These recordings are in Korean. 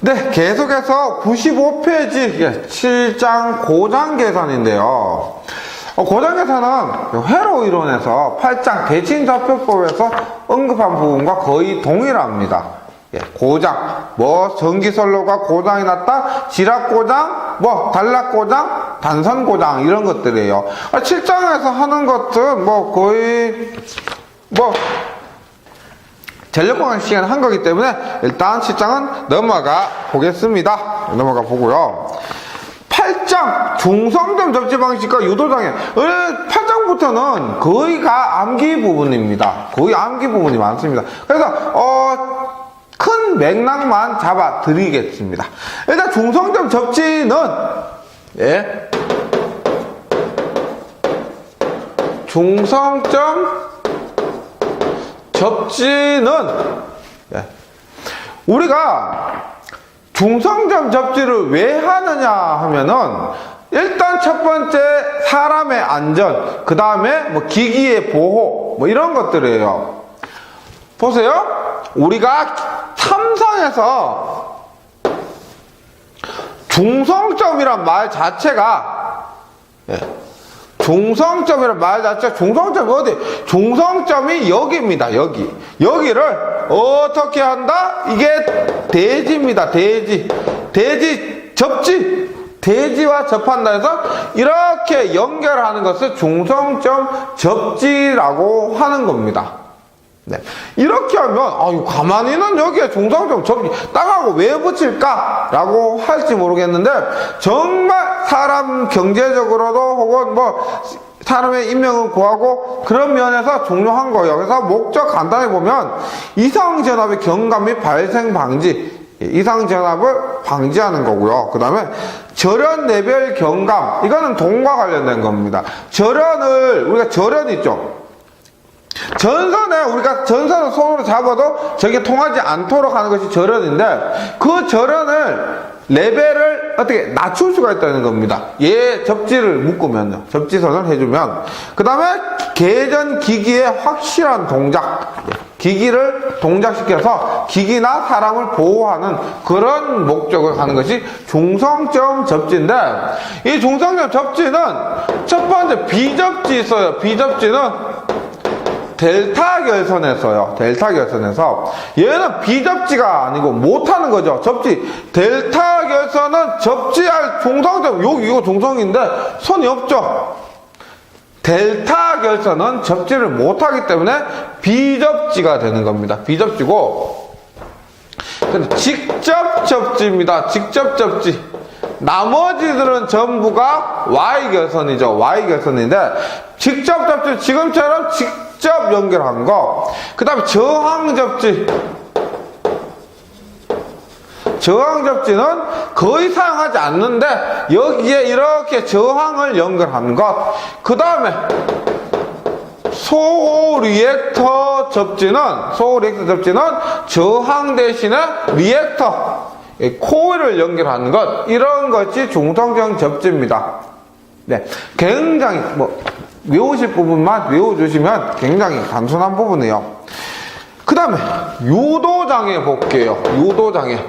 네, 계속해서 95페이지 7장 고장 계산인데요. 어, 고장 계산은 회로 이론에서 8장 대칭 좌표법에서 언급한 부분과 거의 동일합니다. 예, 고장, 뭐 전기선로가 고장이 났다, 지락 고장, 뭐 단락 고장, 단선 고장 이런 것들이에요. 7장에서 하는 것은 뭐 거의 뭐 전력공학 시간 한 거기 때문에 일단 7장은 넘어가 보겠습니다. 넘어가 보고요. 8장 중성점 접지 방식과 유도 장애. 8장부터는 거의가 암기 부분입니다. 거의 암기 부분이 많습니다. 그래서 어, 큰 맥락만 잡아 드리겠습니다. 일단 중성점 접지는 예. 중성점 접지는 예. 우리가 중성점 접지를 왜 하느냐 하면은 일단 첫 번째 사람의 안전, 그 다음에 뭐 기기의 보호, 뭐 이런 것들이에요. 보세요. 우리가 삼성에서 중성점이란 말 자체가 예. 중성점이란 말 자체가 중성점이 어디? 중성점이 여기입니다. 여기. 여기를 어떻게 한다? 이게 대지입니다. 대지. 대지 접지. 대지와 접한다 해서 이렇게 연결하는 것을 중성점 접지라고 하는 겁니다. 네. 이렇게 하면, 아유, 가만히는 여기에 중성점 접지, 땅하고 왜 붙일까? 라고 할지 모르겠는데, 정말 사람 경제적으로도 혹은 뭐, 사람의 인명을 구하고 그런 면에서 중요한 거예요. 그래서 목적 간단히 보면, 이상전압의 경감 및 발생 방지, 이상전압을 방지하는 거고요. 그 다음에 절연 레벨 경감, 이거는 돈과 관련된 겁니다. 절연을, 우리가 절연 있죠? 전선에 우리가 전선을 손으로 잡아도 저게 통하지 않도록 하는 것이 절연인데 그 절연을 레벨을 어떻게 낮출 수가 있다는 겁니다. 얘 접지를 묶으면요. 접지선을 해주면 그 다음에 계전 기기의 확실한 동작 기기를 동작시켜서 기기나 사람을 보호하는 그런 목적을 하는 것이 중성점 접지인데 이 중성점 접지는 첫 번째 비접지 있어요. 비접지는 델타 결선에서요. 델타 결선에서 얘는 비접지가 아니고 못하는 거죠. 접지. 델타 결선은 접지할 중성점 여기 이거 중성인데 손이 없죠. 델타 결선은 접지를 못하기 때문에 비접지가 되는 겁니다. 비접지고 직접 접지입니다. 직접 접지. 나머지들은 전부가 Y 결선이죠. Y 결선인데 직접 접지 지금처럼 직 접 연결한 거. 그 다음에 저항 접지. 저항 접지는 거의 사용하지 않는데 여기에 이렇게 저항을 연결한 것. 그 다음에 소호 리액터 접지는 소호 리액터 접지는 저항 대신에 리액터 이 코일을 연결하는 것 이런 것이 중성적 접지입니다. 네, 굉장히 뭐 외우실 부분만 외워주시면 굉장히 단순한 부분이에요. 그 다음에 유도장애 볼게요. 유도장애.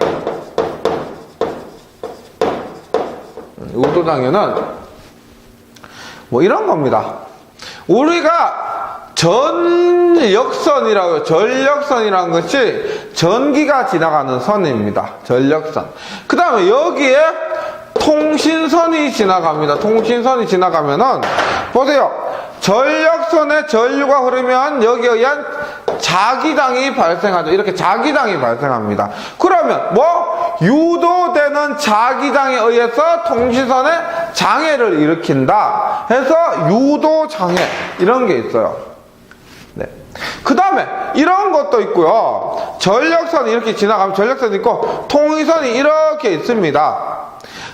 유도장애는 뭐 이런 겁니다. 우리가 전역선이라고 전력선이라는 것이 전기가 지나가는 선입니다. 전력선. 그 다음에 여기에 통신선이 지나갑니다. 통신선이 지나가면은 보세요. 전력선에 전류가 흐르면 여기에 의한 자기장이 발생하죠. 이렇게 자기장이 발생합니다. 그러면 뭐 유도되는 자기장에 의해서 통신선에 장애를 일으킨다 해서 유도 장애 이런 게 있어요. 네. 그 다음에 이런 것도 있고요. 전력선이 이렇게 지나가면 전력선이 있고 통신선이 이렇게 있습니다.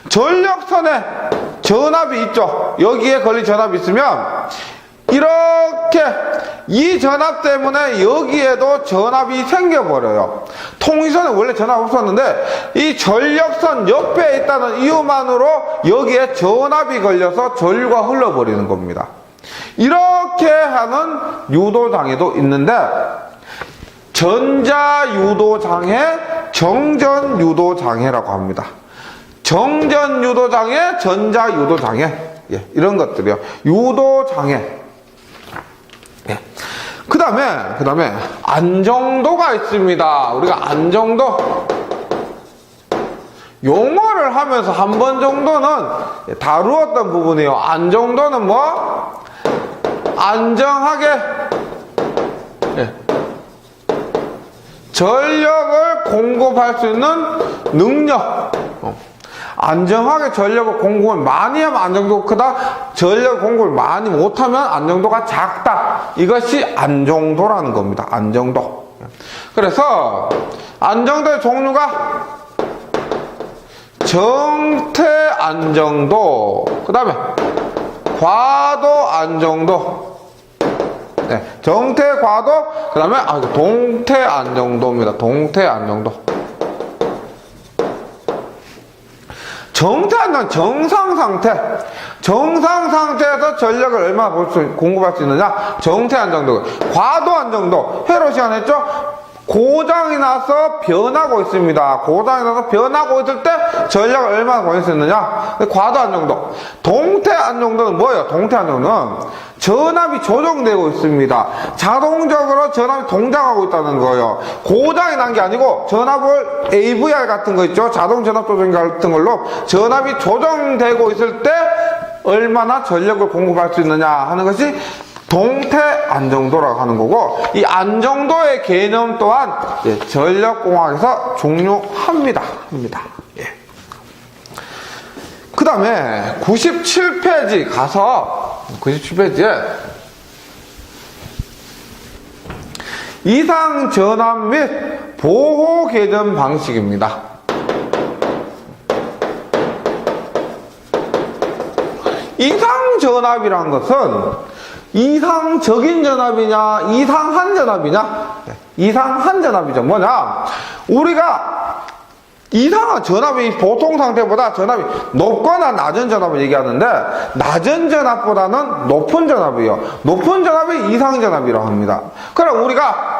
전력선에 전압이 있죠. 여기에 걸린 전압이 있으면 이렇게 이 전압 때문에 여기에도 전압이 생겨버려요. 통신선에 원래 전압 없었는데 이 전력선 옆에 있다는 이유만으로 여기에 전압이 걸려서 전류가 흘러버리는 겁니다. 이렇게 하는 유도장애도 있는데 전자유도장애, 정전유도장애라고 합니다. 정전유도장애, 전자유도장애. 예, 이런 것들이요. 유도장애. 예. 그 다음에, 그 다음에, 안정도가 있습니다. 우리가 안정도. 용어를 하면서 한 번 정도는 다루었던 부분이에요. 안정도는 뭐? 안정하게 예. 전력을 공급할 수 있는 능력. 어. 안정하게 전력을 공급을 많이 하면 안정도가 크다. 전력 공급을 많이 못하면 안정도가 작다. 이것이 안정도라는 겁니다. 안정도. 그래서 안정도의 종류가 정태 안정도, 그 다음에 과도 안정도, 네, 정태 과도, 그 다음에 아, 동태 안정도입니다. 동태 안정도. 안정, 정상 상태. 정상 상태에서 전력을 얼마나 볼 수, 공급할 수 있느냐? 정태 안정도. 과도 안정도. 회로 시간 했죠? 고장이 나서 변하고 있습니다. 고장이 나서 변하고 있을 때 전력을 얼마나 보낼 수 있느냐? 과도 안정도. 동태 안정도는 뭐예요? 동태 안정도는 전압이 조정되고 있습니다. 자동적으로 전압이 동작하고 있다는 거예요. 고장이 난 게 아니고 전압을 AVR 같은 거 있죠? 자동 전압 조정 같은 걸로 전압이 조정되고 있을 때 얼마나 전력을 공급할 수 있느냐 하는 것이 동태 안정도라고 하는 거고 이 안정도의 개념 또한 예, 전력공학에서 종료합니다. 합니다. 예. 그 다음에 97페이지 가서 97페이지에 이상 전압 및 보호 개념 방식입니다. 이상 전압이란 것은 이상적인 전압이냐, 이상한 전압이냐? 네, 이상한 전압이죠. 뭐냐? 우리가 이상한 전압이 보통 상태보다 전압이 높거나 낮은 전압을 얘기하는데 낮은 전압보다는 높은 전압이에요. 높은 전압이 이상 전압이라고 합니다. 그럼 우리가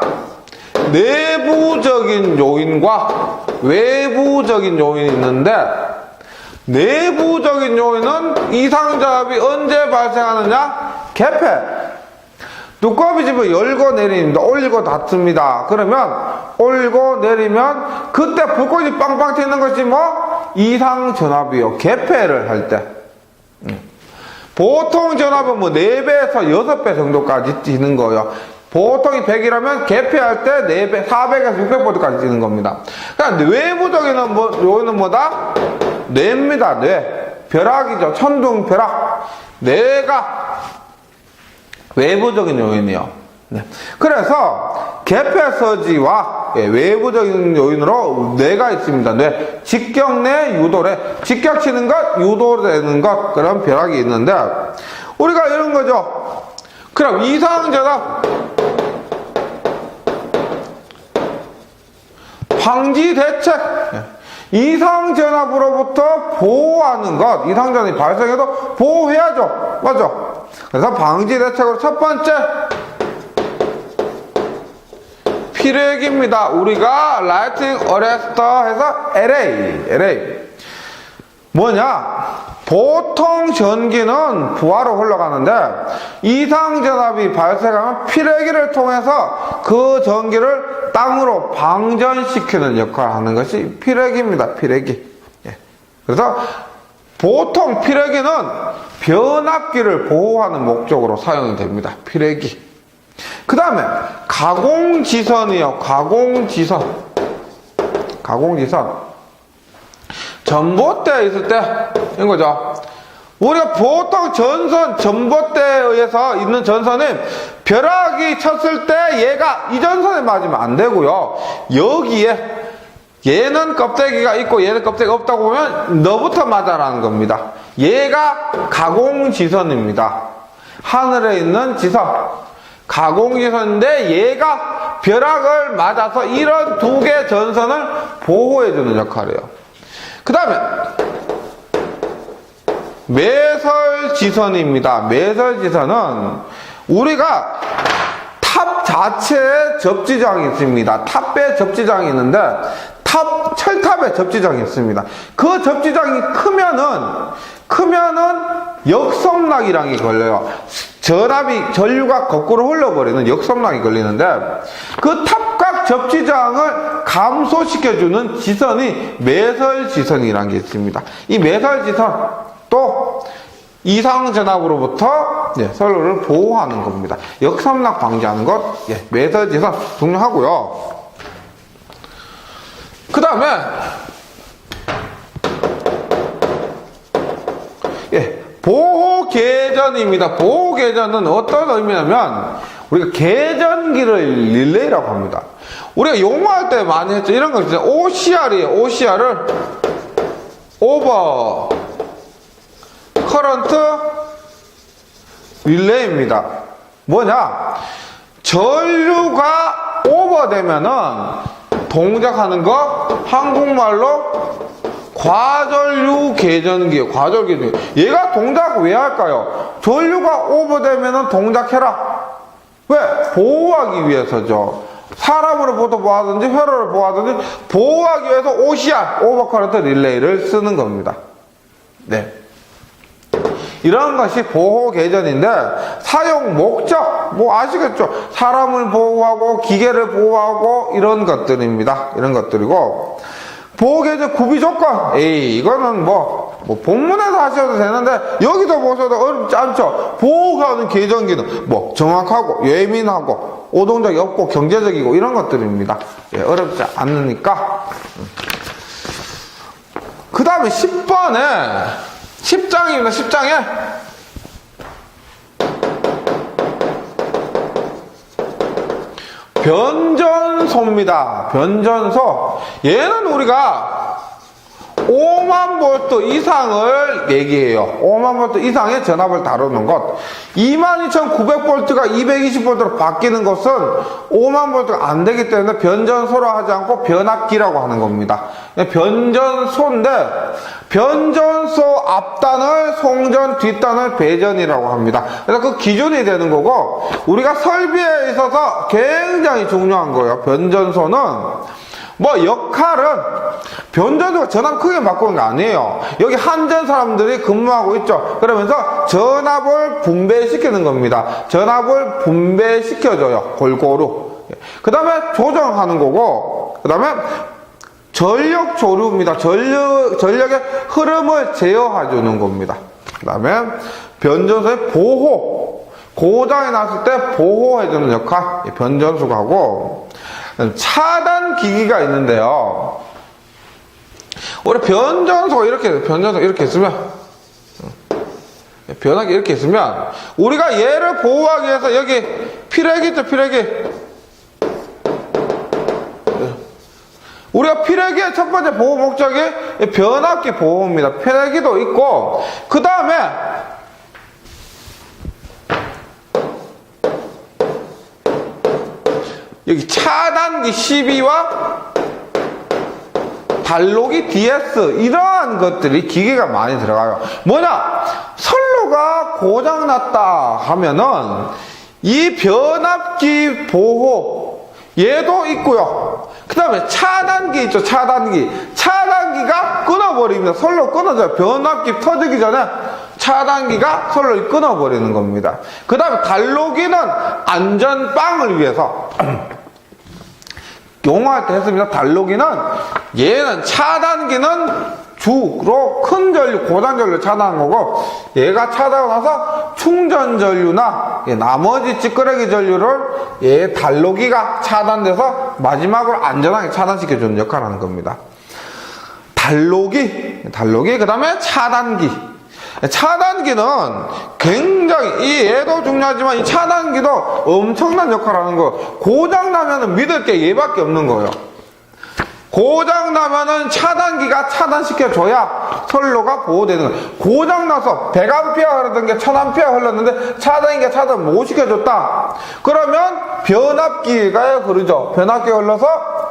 내부적인 요인과 외부적인 요인이 있는데 내부적인 요인은 이상 전압이 언제 발생하느냐? 개폐. 두꺼비 집을 열고 내립니다. 올리고 닫습니다. 그러면 올고 내리면 그때 불꽃이 빵빵 튀는 것이 뭐 이상 전압이요. 개폐를 할 때. 음. 보통 전압은 뭐 4배에서 6배 정도까지 뛰는 거예요. 보통이 100이라면 개폐할 때 4배, 400에서 600보드까지 뛰는 겁니다. 그러니까 외부적인 뭐, 요인은 뭐다? 뇌입니다, 뇌. 벼락이죠. 천둥, 벼락. 뇌가 외부적인 요인이요. 네. 그래서 개폐서지와 예, 외부적인 요인으로 뇌가 있습니다. 뇌. 직격내 유도래. 직격 치는 것, 유도되는 것. 그런 벼락이 있는데, 우리가 이런 거죠. 그럼 이상전압. 방지 대책. 예. 이상 전압으로부터 보호하는 것. 이상 전압이 발생해도 보호해야죠. 맞죠? 그래서 방지 대책으로 첫 번째. 피렉입니다. 우리가 라이팅 어레스터 해서 LA. LA. 뭐냐? 보통 전기는 부하로 흘러가는데 이상전압이 발생하면 피레기를 통해서 그 전기를 땅으로 방전시키는 역할을 하는 것이 피레기입니다. 피레기. 예. 그래서 보통 피레기는 변압기를 보호하는 목적으로 사용이 됩니다. 피레기. 그 다음에 가공지선이요. 가공지선. 가공지선. 전봇대에 있을 때, 이런 거죠. 우리가 보통 전선, 전봇대에 의해서 있는 전선은 벼락이 쳤을 때 얘가 이 전선에 맞으면 안 되고요. 여기에 얘는 껍데기가 있고 얘는 껍데기가 없다고 보면 너부터 맞아라는 겁니다. 얘가 가공지선입니다. 하늘에 있는 지선. 가공지선인데 얘가 벼락을 맞아서 이런 두 개 전선을 보호해주는 역할이에요. 그 다음에 매설지선입니다. 매설지선은 우리가 탑 자체에 접지장이 있습니다. 탑배 접지장이 있는데 탑 철탑에 접지장이 있습니다. 그 접지장이 크면은 크면은 역섬락이랑이 걸려요. 전압이 전류가 거꾸로 흘러버리는 역섬락이 걸리는데 그 탑각 접지장을 감소시켜주는 지선이 매설지선이라는 게 있습니다. 이 매설지선 또 이상 전압으로부터 예, 선로를 보호하는 겁니다. 역삼락 방지하는 것, 예, 매설지선 중요하고요. 그 다음에 예, 보호 계전입니다. 보호 계전은 어떤 의미냐면 우리가 계전기를 릴레이라고 합니다. 우리가 용어할 때 많이 했죠. 이런 거 있어요. OCR이에요. OCR을 오버 커런트 릴레이입니다. 뭐냐? 전류가 오버되면은 동작하는 거 한국말로 과전류 계전기예요. 과전류 계전기. 얘가 동작 왜 할까요? 전류가 오버되면은 동작해라. 왜? 보호하기 위해서죠. 사람으로 보도 보하든지 회로를 보하든지 보호하기 위해서 OCR, 오버커런트 릴레이를 쓰는 겁니다. 네. 이런 것이 보호 계전인데 사용 목적 뭐 아시겠죠? 사람을 보호하고 기계를 보호하고 이런 것들입니다. 이런 것들이고 보호 계전 구비 조건 에이 이거는 뭐, 뭐 본문에서 하셔도 되는데 여기서 보셔도 어렵지 않죠. 보호하는 계전기는 뭐 정확하고 예민하고 오동작이 없고 경제적이고 이런 것들입니다. 예, 어렵지 않으니까 그 다음에 10번에 10장입니다. 10장에 변전소입니다. 변전소. 얘는 우리가 5만 볼트 이상을 얘기해요. 5만 볼트 이상의 전압을 다루는 것. 22,900 볼트가 220 볼트로 바뀌는 것은 5만 볼트가 안 되기 때문에 변전소로 하지 않고 변압기라고 하는 겁니다. 변전소인데 변전소 앞단을 송전, 뒷단을 배전이라고 합니다. 그래서 그 기준이 되는 거고 우리가 설비에 있어서 굉장히 중요한 거예요. 변전소는 뭐 역할은 변전소가 전압 크게 바꾸는 게 아니에요. 여기 한전 사람들이 근무하고 있죠. 그러면서 전압을 분배시키는 겁니다. 전압을 분배시켜줘요. 골고루. 그 다음에 조정하는 거고, 그 다음에 전력 조류입니다. 전력, 전력의 흐름을 제어해주는 겁니다. 그 다음에 변전소의 보호. 고장이 났을 때 보호해주는 역할, 이 변전소가 하고, 차단 기기가 있는데요. 우리 변전소 이렇게, 변전소 이렇게 있으면, 변하게 이렇게 있으면, 우리가 얘를 보호하기 위해서 여기 피레기 있죠, 피레기. 우리가 피레기의 첫 번째 보호 목적이 변압기 보호입니다. 피레기도 있고, 그 다음에 여기 차단기 12와 달록이 DS 이러한 것들이 기계가 많이 들어가요. 뭐냐? 선로가 고장 났다 하면은 이 변압기 보호 얘도 있고요. 그 다음에 차단기 있죠, 차단기. 차단기가 끊어버립니다. 선로 끊어져요. 변압기 터지기 전에 차단기가 선로를 끊어버리는 겁니다. 그 다음에 달로기는 안전빵을 위해서 용어할 때 했습니다. 달로기는 얘는 차단기는 주로 큰 전류, 고장 전류 차단한 거고 얘가 차단하고 나서 충전 전류나 예, 나머지 찌끄레기 전류를 얘 달로기가 차단돼서 마지막으로 안전하게 차단시켜 주는 역할을 하는 겁니다. 달로기, 달로기, 그 다음에 차단기. 차단기는 굉장히 이 얘도 중요하지만 이 차단기도 엄청난 역할을 하는 거. 고장 나면은 믿을 게 얘밖에 없는 거예요. 고장 나면은 차단기가 차단시켜 줘야 선로가 보호되는 거예요. 고장 나서 100A 흐르던 게 1000A 흘렀는데 차단기가 차단 못 시켜줬다. 그러면 변압기가 흐르죠. 변압기 흘러서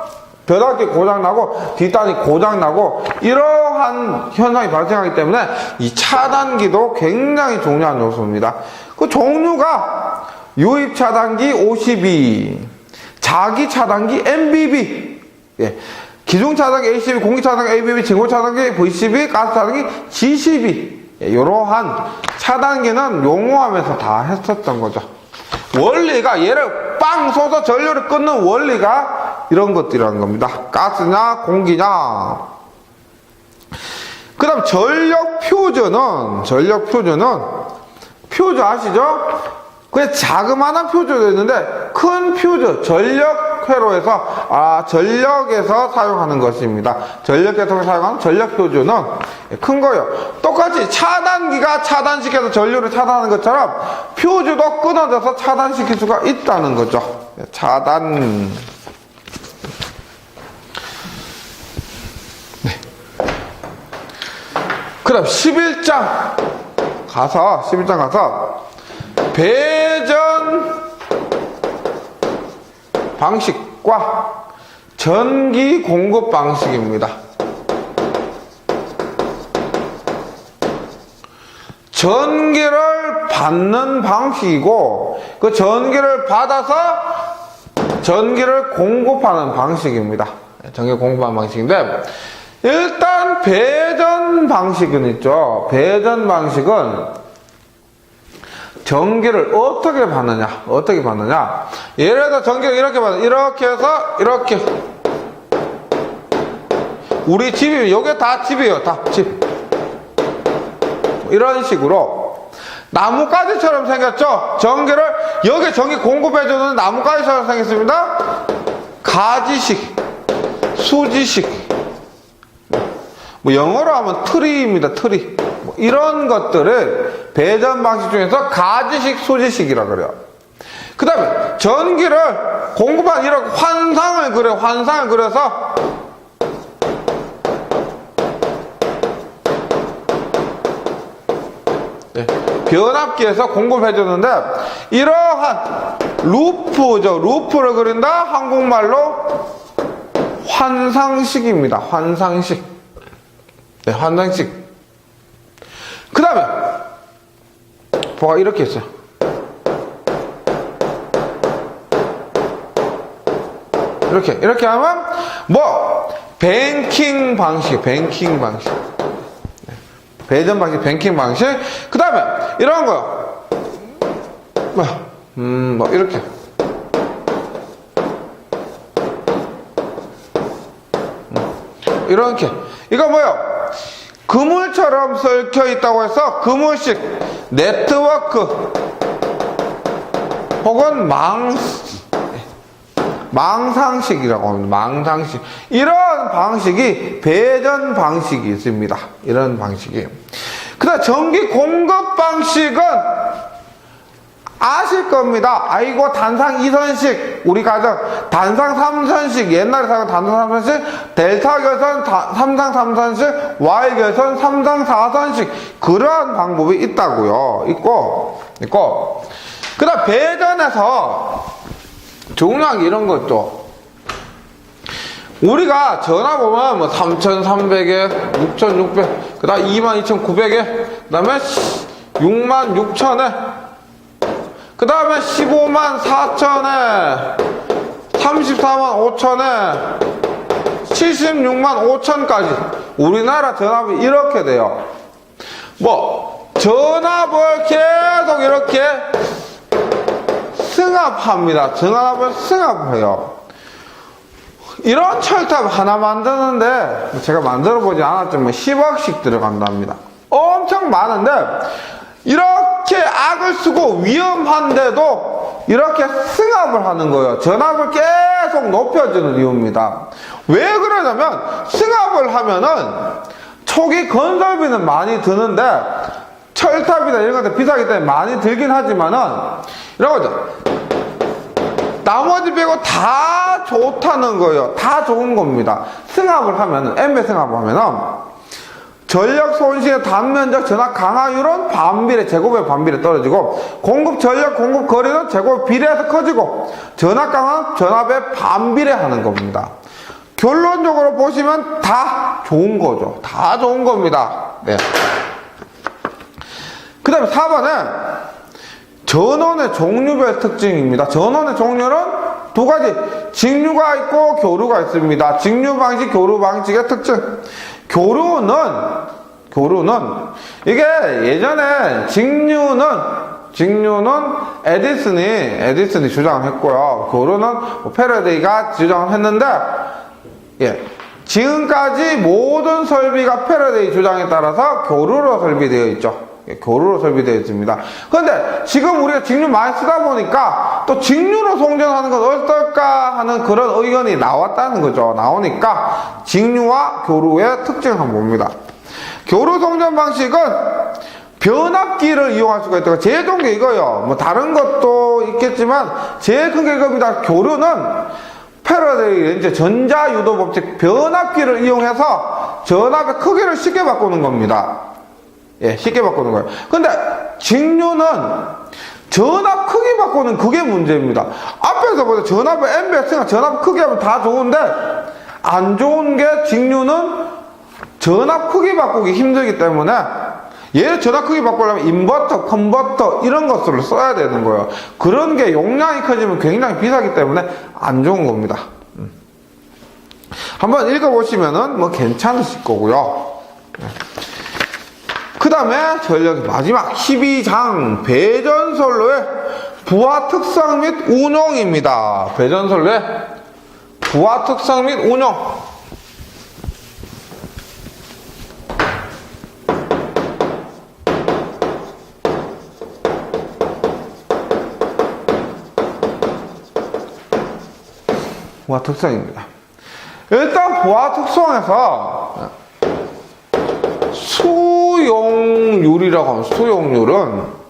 변압기 고장나고 뒷단이 고장나고 이러한 현상이 발생하기 때문에 이 차단기도 굉장히 중요한 요소입니다. 그 종류가 유입 차단기 52, 자기 차단기 MBB, 예. 기중 차단기 ACB, 공기 차단기 ABB, 증고 차단기 VCB, 가스 차단기 GCB. 예, 이러한 차단기는 용어하면서 다 했었던 거죠. 원리가 얘를 빵 쏘서 전류를 끊는 원리가 이런 것들이라는 겁니다. 가스냐, 공기냐. 그 다음 전력 표준은, 전력 표준은, 표준 아시죠? 그냥 자그마한 표준도 있는데, 큰 표준, 전력 회로에서, 아, 전력에서 사용하는 것입니다. 전력에서 사용하는 전력 표준은 큰 거예요. 똑같이 차단기가 차단시켜서 전류를 차단하는 것처럼, 표준도 끊어져서 차단시킬 수가 있다는 거죠. 차단. 그럼 11장 가서 11장 가서 배전 방식과 전기 공급 방식입니다. 전기를 받는 방식이고 그 전기를 받아서 전기를 공급하는 방식입니다. 전기 공급하는 방식인데 일단 배전 방식은 있죠. 배전 방식은 전기를 어떻게 받느냐? 어떻게 받느냐? 예를 들어 전기를 이렇게 받는 이렇게 해서 이렇게 우리 집이 여기 다 집이에요. 다 집. 이런 식으로 나뭇가지처럼 생겼죠? 전기를 여기 전기 공급해주는 나뭇가지처럼 생겼습니다. 가지식, 수지식, 뭐 영어로 하면 트리입니다. 트리. 뭐 이런 것들을 배전 방식 중에서 가지식, 수지식이라 그래요. 그 다음에 전기를 공급한 이런 환상을 그려, 환상을 그려서 네, 변압기에서 공급해주는데 이러한 루프죠. 루프를 그린다. 한국말로 환상식입니다. 환상식. 네, 환상식. 그 다음에, 뭐가 이렇게 있어요. 이렇게, 이렇게 하면, 뭐, 뱅킹 방식, 뱅킹 방식. 네, 배전 방식, 뱅킹 방식. 그 다음에, 이런 거. 뭐, 음, 뭐, 이렇게. 이렇게. 이거 뭐요? 그물처럼 썰켜 있다고 해서 그물식 네트워크 혹은 망 망상식이라고 합니다. 망상식. 이런 방식이 배전 방식이 있습니다. 이런 방식이. 그다음 전기 공급 방식은 아실 겁니다. 아이고 단상 2선식 우리 가정 단상 3선식 옛날에 사용 단상 3선식 델타 결선 다- 삼상 3선식 Y 결선 삼상 4선식 그러한 방법이 있다고요. 있고 있고 그 다음 배전에서 중요한 게 이런 것도 우리가 전화 보면 뭐 3,300에 6,600, 그 다음 22,900에, 그 다음에 66,000에, 그 다음에 15만 4천에 34만 5천에 76만 5천까지 우리나라 전압이 이렇게 돼요. 뭐 전압을 계속 이렇게 승합합니다. 전압을 승합해요. 이런 철탑 하나 만드는데 제가 만들어 보지 않았지만 10억씩 들어간답니다. 엄청 많은데 이렇게 악을 쓰고 위험한데도 이렇게 승합을 하는 거예요. 전압을 계속 높여주는 이유입니다. 왜 그러냐면 승합을 하면은 초기 건설비는 많이 드는데 철탑이나 이런 것들 비싸기 때문에 많이 들긴 하지만은 이런 거죠. 나머지 빼고 다 좋다는 거예요. 다 좋은 겁니다. 승합을 하면은, M배 승합을 하면은, 전력 손실의 단면적 전압 강화율은 반비례, 제곱의 반비례 떨어지고, 공급 전력 공급 거리는 제곱 비례해서 커지고, 전압 강화 전압의 반비례 하는 겁니다. 결론적으로 보시면 다 좋은 거죠. 다 좋은 겁니다. 네. 그 다음에 4번은 전원의 종류별 특징입니다. 전원의 종류는 두 가지. 직류가 있고 교류가 있습니다. 직류 방식, 교류 방식의 특징. 교류는, 교류는, 이게 예전에 직류는, 직류는 에디슨이, 에디슨이 주장했고요. 교류는 뭐 페라데이가 주장을 했는데, 예. 지금까지 모든 설비가 패러데이 주장에 따라서 교류로 설비되어 있죠. 예, 교류로 설비되어 있습니다. 그런데 지금 우리가 직류 많이 쓰다 보니까 또 직류로 송전하는 건 어떨까 하는 그런 의견이 나왔다는 거죠. 나오니까 직류와 교류의 특징을 한번 봅니다. 교류 송전 방식은 변압기를 이용할 수가 있다고 제일 좋은 게 이거예요. 뭐 다른 것도 있겠지만 제일 큰 게 이겁니다. 교류는 패러데이 이제 전자 유도 법칙 변압기를 이용해서 전압의 크기를 쉽게 바꾸는 겁니다. 예, 쉽게 바꾸는 거예요. 근데 직류는 전압 크기 바꾸는 그게 문제입니다. 앞에서 보자 전압의 n배스가 전압 크기 하면 다 좋은데 안 좋은 게 직류는 전압 크기 바꾸기 힘들기 때문에 얘 전압 크기 바꾸려면 인버터, 컨버터 이런 것들을 써야 되는 거예요. 그런 게 용량이 커지면 굉장히 비싸기 때문에 안 좋은 겁니다. 음. 한번 읽어보시면은 뭐 괜찮으실 거고요. 그 다음에 전력 마지막 12장 배전선로의 부하 특성 및 운용입니다. 배전선로의 부하 특성 및 운용. 부하 특성입니다. 일단 부하 특성에서 수용률이라고 하면 수용률은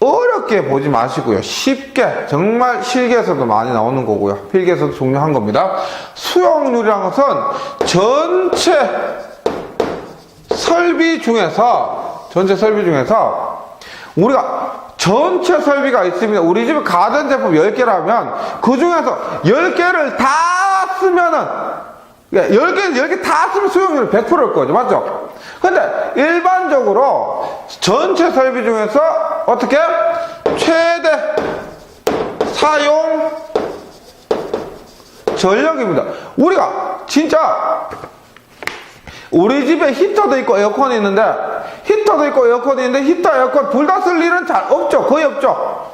어렵게 보지 마시고요. 쉽게 정말 실기에서도 많이 나오는 거고요. 필기에서도 중요한 겁니다. 수용률이라는 것은 전체 설비 중에서 전체 설비 중에서 우리가 전체 설비가 있습니다. 우리 집에 가전 제품 10개라면 그 중에서 10개를 다 쓰면은 10개, 10개 다 쓰면 수용률이 100%일 거죠. 맞죠? 근데 일반적으로 전체 설비 중에서 어떻게? 최대 사용 전력입니다. 우리가 진짜 우리 집에 히터도 있고 에어컨이 있는데 히터도 있고 에어컨이 있는데 히터 에어컨 둘 다 쓸 일은 잘 없죠. 거의 없죠.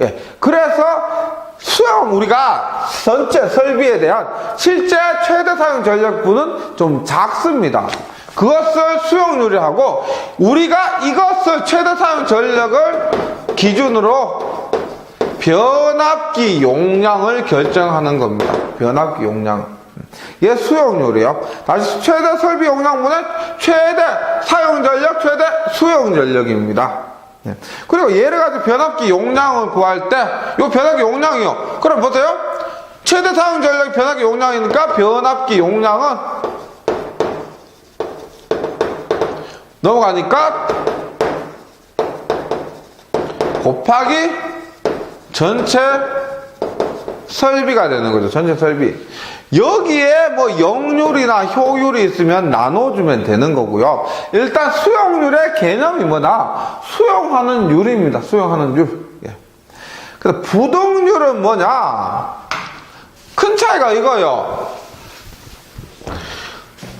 예. 그래서 수용 우리가 전체 설비에 대한 실제 최대 사용 전력분은 좀 작습니다. 그것을 수용률이하고 우리가 이것을 최대 사용 전력을 기준으로 변압기 용량을 결정하는 겁니다. 변압기 용량. 얘 수용률이요. 다시 최대 설비 용량분의 최대 사용 전력, 최대 수용 전력입니다. 예. 그리고 얘를 가지고 변압기 용량을 구할 때, 이 변압기 용량이요. 그럼 보세요. 최대 사용 전력이 변압기 용량이니까 변압기 용량은 넘어가니까 곱하기 전체 설비가 되는 거죠. 전체 설비. 여기에 뭐 영률이나 효율이 있으면 나눠주면 되는 거고요. 일단 수용률의 개념이 뭐냐? 수용하는 율입니다. 수용하는 율. 예. 그래서 부동률은 뭐냐? 큰 차이가 이거요.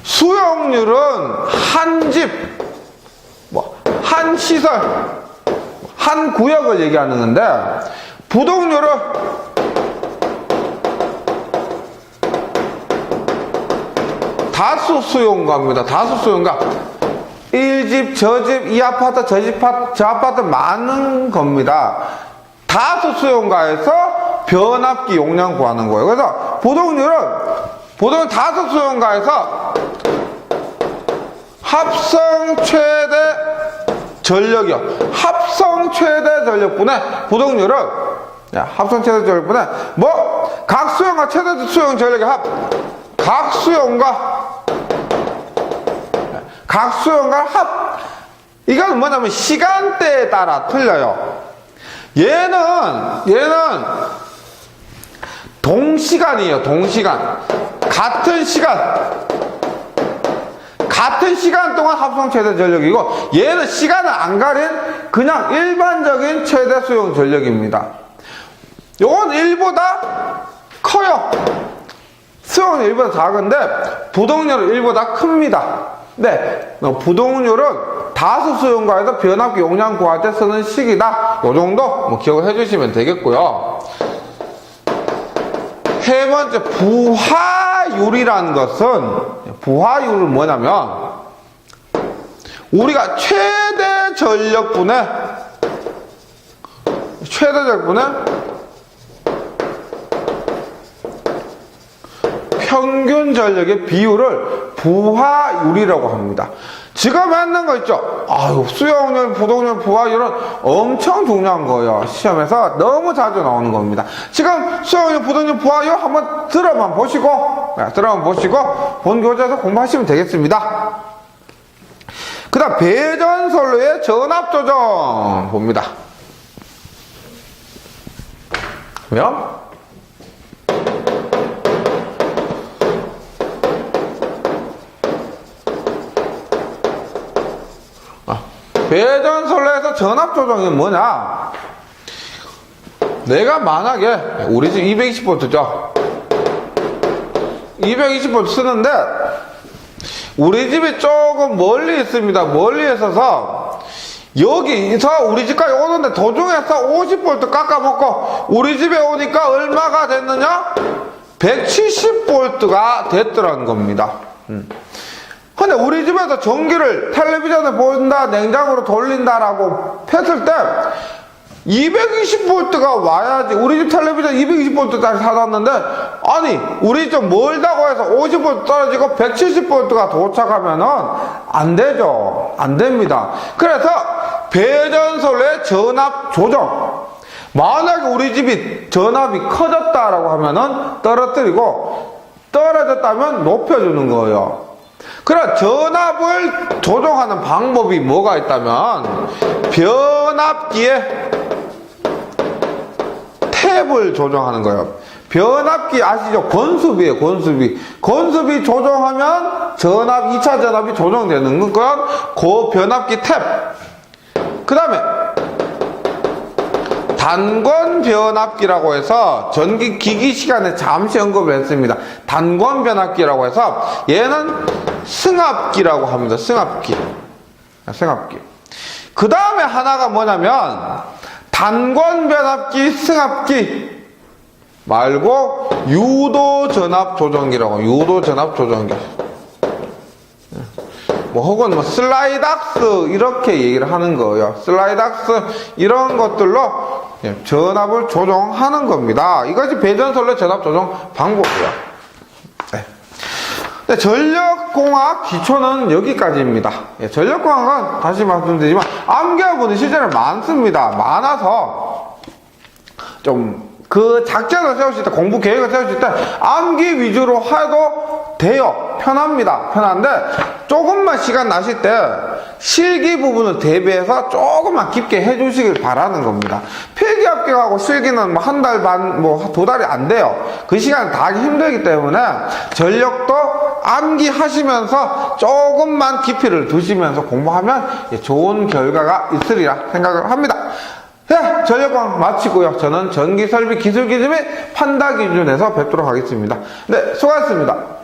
수용률은 한 집, 뭐, 한 시설, 한 구역을 얘기하는 건데, 부동률은 다수 수용가입니다. 다수 수용가. 이 집, 저 집, 이 아파트, 저 집, 저 아파트 많은 겁니다. 다수 수용가에서 변압기 용량 구하는 거예요. 그래서 부동률은 보통 다수 수용가에서 합성 최대 전력이요. 합성 최대 전력분의 부동률은 야, 합성 최대 전력분의 뭐 각 수용과 최대 수용 전력의 합. 각 수용과 각 수용과 합. 이건 뭐냐면 시간대에 따라 틀려요. 얘는 얘는 동시간이에요. 동시간. 같은 시간. 같은 시간 동안 합성 최대 전력이고 얘는 시간을 안 가린 그냥 일반적인 최대 수용 전력입니다. 요건 1보다 커요. 수용은 1보다 작은데 부동률은 1보다 큽니다. 네, 어, 부동률은 다수 수용과에서 변압기 용량 구할 때 쓰는 식이다. 요 정도 뭐 기억을 해주시면 되겠고요. 세 번째 부하율이라는 것은 부하율은 뭐냐면 우리가 최대 전력분의 최대 전력분의 평균 전력의 비율을 부하율이라고 합니다. 지금 맞는 거 있죠? 아유, 수용률, 부동률, 부하율은 엄청 중요한 거예요. 시험에서 너무 자주 나오는 겁니다. 지금 수용률, 부동률, 부하율 한번 들어만 보시고, 네, 들어만 보시고, 본 교재에서 공부하시면 되겠습니다. 그 다음, 배전선로의 전압 조정 봅니다. 그러면, 아, 배전선로에서 전압 조정이 뭐냐? 내가 만약에 우리 집 220V죠. 220V 쓰는데 우리 집이 조금 멀리 있습니다. 멀리 있어서 여기서 우리 집까지 오는데 도중에서 50V 깎아먹고 우리 집에 오니까 얼마가 됐느냐? 170V가 됐더라는 겁니다. 음. 근데 우리 집에서 전기를 텔레비전을 본다, 냉장고로 돌린다라고 했을 때 220V가 와야지. 우리 집 텔레비전 220V짜리 사놨는데 아니 우리 좀 멀다고 해서 50V 떨어지고 170V가 도착하면은 안 되죠. 안 됩니다. 그래서 배전솔의 전압 조정. 만약에 우리 집이 전압이 커졌다라고 하면은 떨어뜨리고 떨어졌다면 높여주는 거예요. 그래 전압을 조정하는 방법이 뭐가 있다면 변압기에 탭을 조정하는 거예요. 변압기 아시죠? 건수비에요, 건수비. 건수비 조정하면 전압, 2차 전압이 조정되는 건 그 변압기 탭. 그 다음에 단권 변압기라고 해서 전기 기기 시간에 잠시 언급을 했습니다. 단권 변압기라고 해서 얘는 승합기라고 합니다. 승합기. 승합기. 그 다음에 하나가 뭐냐면 단권 변압기, 승합기 말고 유도 전압 조정기라고 유도 전압 조정기. 뭐 혹은 뭐 슬라이닥스 이렇게 얘기를 하는 거예요. 슬라이닥스 이런 것들로 예, 전압을 조정하는 겁니다. 이것이 배전설로 전압 조정 방법이에요. 네. 네, 전력공학 기초는 여기까지입니다. 예, 전력공학은 다시 말씀드리지만 암기하고는 실제로 많습니다. 많아서 좀 그 작전을 세우실 때 공부 계획을 세우실 때 암기 위주로 해도 돼요. 편합니다. 편한데 조금만 시간 나실 때 실기 부분을 대비해서 조금만 깊게 해주시길 바라는 겁니다. 필기 합격하고 실기는 뭐 한 달 반, 뭐 두 달이 안 돼요. 그 시간 다 하기 힘들기 때문에 전력도 암기하시면서 조금만 깊이를 두시면서 공부하면 좋은 결과가 있으리라 생각을 합니다. 예, 전력광 마치고요. 저는 전기설비 기술기준 및 판다 기준에서 뵙도록 하겠습니다. 네, 수고하셨습니다.